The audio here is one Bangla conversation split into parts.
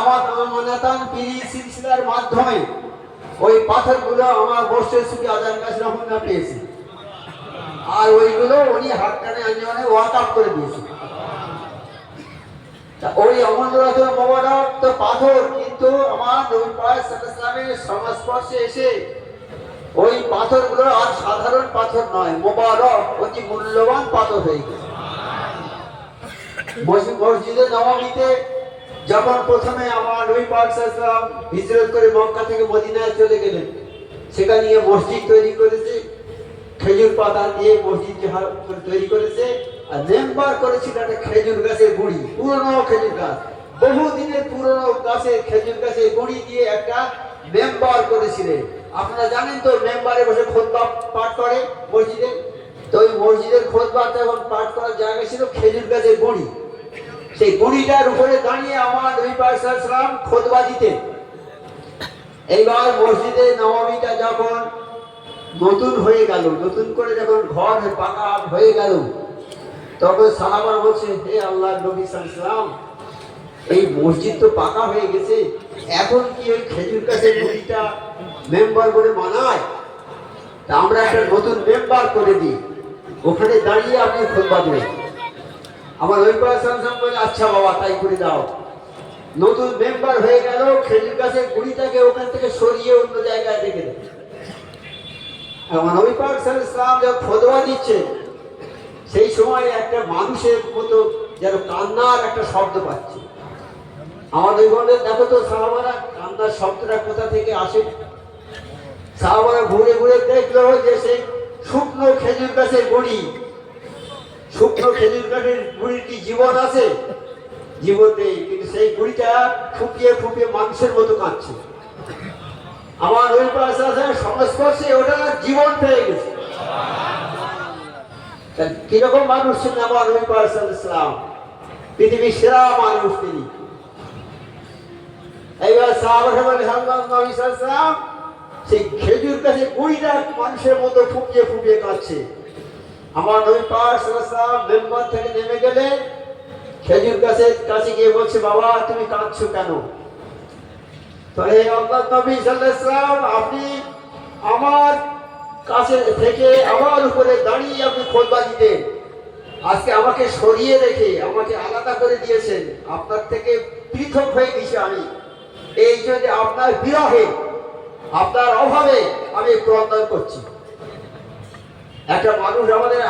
আমার মাধ্যমে ওই পাথরগুলো আমার বর্ষের সুখী পেয়েছি। আর ওইগুলো উনি করে দিয়েছে। ওই মোবারক তো পাথর, কিন্তু আমার সংস্পর্শে এসে ওই পাথরগুলো আর সাধারণ পাথর নয়, মোবারক অতি মূল্যবান পাথর হয়ে গেছে। মসজিদে নবমীতে যখন প্রথমে আমার নবী পাক সাল্লাম হিজরত করে মক্কা থেকে মদিনায় চলে গেলেন, সেখানে গিয়ে মসজিদ তৈরি করেছে, খেজুর পাতা দিয়ে মসজিদ তৈরি করেছে, আর মেম্বার করেছিল একটা খেজুর গাছের গুড়ি, পুরনো খেজুর গাছ। বহু দিনের পুরনো গাছের খেজুর গাছের গুড়ি দিয়ে একটা মেম্বার করেছিলেন আপনারা জানেন তো, মেম্বারে বসে খোদবা পাঠ করে মসজিদে। তো ওই মসজিদের খোদবা যখন পাঠ করার জায়গা ছিল খেজুর গাছের গুড়ি। সেই গুড়িটার উপরে দাঁড়িয়ে আমার নবী পাকসালাম খোদবা দিতেন এইবার মসজিদে নবমীটা যখন নতুন হয়ে গেল, নতুন করে যখন ঘর পাকা হয়ে গেল, তখন সাহাবার বলছে, হে আল্লাহ নবী সালাম, এই মসজিদ তো পাকা হয়ে গেছে, এখন কি ওই খেজুর গাছের গুড়িটা মেম্বার বলে মানায়? তা আমরা একটা নতুন মেম্বার করে দিই। ওখানে দাঁড়িয়ে আপনি খোদবা দেবেন। আমার ওই সামসাম বলে আচ্ছা বাবা, তাই করে দাও। নতুন মেম্বার হয়ে গেল, খেজুর গাছের গুড়িটাকে ওখান থেকে সরিয়ে অন্য জায়গায় রেখে দেবে। আমার নবী পাক ইসলাম যখন খোদবা দিচ্ছে, সেই সময় একটা মানুষের মতো যেন কান্নার একটা শব্দ পাচ্ছে। আমাদের বলে দেখো তো সাহাবারা, কান্নার শব্দটা কোথা থেকে আসে? সাহাবারা ঘুরে ঘুরে দেখল যে সেই শুকনো খেজুর গাছের গুড়ি। শুকনো খেজুর গাছের গুড়ির জীবন আছে জীবন নেই কিন্তু সেই গুড়িটা ফুপিয়ে ফুপিয়ে মানুষের মতো কাঁদছে। আমার ওই পাশে সংস্পর্শে ওটা জীবন পেয়ে গেছে। কীরকম মানুষ ছিলেন আমার ওই পাশে ইসলাম? পৃথিবীর সেরা মানুষ তিনি। এইবার হাল্লাহ সেই খেজুর কাছে কুড়িটা মানুষের মতো ফুপিয়ে ফুপিয়ে কাঁদছে। আমার নবী পাক সাল্লাম মেম্বার থেকে নেমে গেলে খেজুর গাছের কাছে গিয়ে বলছে, বাবা, তুমি কাঁদছো কেন? তো এই আল্লাহ নবী সাল্লাম আপনি আমার কাছে থেকে আমার উপরে দাঁড়িয়ে আপনি খোদবা দিতেন। আজকে আমাকে সরিয়ে রেখে আমাকে আলাদা করে দিয়েছেন। আপনার থেকে পৃথক হয়ে গেছি আমি। এই জন্য আপনার বিরহে, আপনার অভাবে আমি ক্রন্দন করছি। একটা মানুষ আমাদের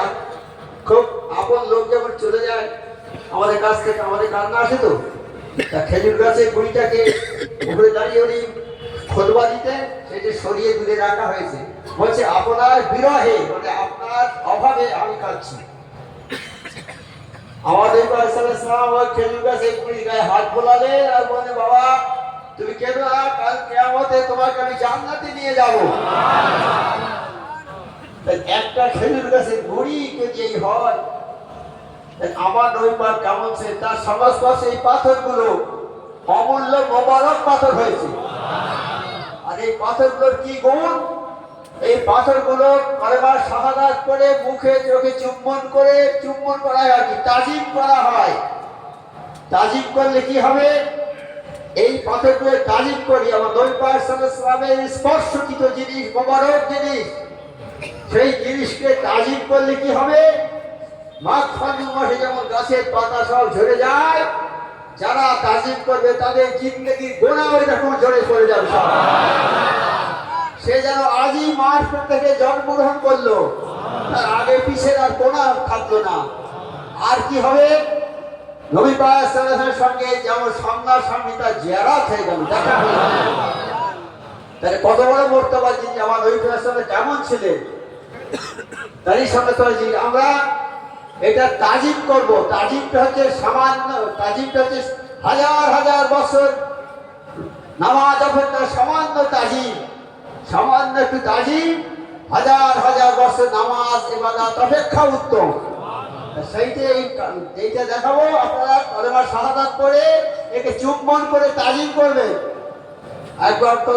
খুব আপন লোক যখন চলে যায়, আমাদের কাছ থেকে আমাদের কান্না আসে তো? তা খেজুর গাছের গুড়িটাকে উপরে দাঁড়িয়ে উনি খোদবা দিতে, সেটি সরিয়ে দূরে রাখা হয়েছে। বলছে, আপনার বিরহে মানে আপনার অভাবে আমি কাঁদছি। আমাদের খেজুর গাছের গুড়ি গায়ে হাত বোলালে আর বলে বাবা, তুমি কেন কাল কেয়ামতে তোমাকে আমি জান্নাতে নিয়ে যাব? একটা খেজুর গাছের গুড়ি যদি এই হয় আমার নৈপার কেমন সে, তার সংস্পর্শে এই পাথরগুলো অমূল্য মোবারক পাথর হয়েছে। আর এই পাথরগুলোর কি গুণ? এই পাথরগুলো কলেবার শাহাদাত করে মুখে চোখে চুম্বন করে, চুম্বন করা হয় কি? তাজিম করা হয়। তাজিম করলে কি হবে? এই পাথরগুলো তাজিম করি। আমার নৈপার সালামের স্পর্শকৃত জিনিস, মোবারক জিনিস সেই জিনিসকে তাজিম করলে কি হবে? মাঘ ফাল্গুন মাসে যেমন গাছের পাতা সব ঝরে যায়, যারা তাজিম করবে তাদের জিন্দগির গোড়াও এরকম ঝরে পড়ে যাবে সে যেন আজই মাঠ থেকে জন্মগ্রহণ করল, তার আগে পিছের আর কোনা থাকল না। আর কি হবে? নবী পায়ের সঙ্গে যেমন সামনে তার জেরাত হয়ে গেল, দেখা তাহলে কত বড় মর্তবা যিনি আমার নবী পায়ের কেমন ছিলেন? তারই সঙ্গে আমরা এটা করব হচ্ছে সামান্য হচ্ছে হাজার হাজার বছর নামাজ অপেক্ষা সামান্য তাজিম সামান্য একটু হাজার হাজার বছর নামাজ অপেক্ষা উত্তম। সেইটা এই এইটা দেখাবো, আপনারা কলেমার শাহাদাত করে একে চুম্বন করে তাজিম করবেন। একবার তো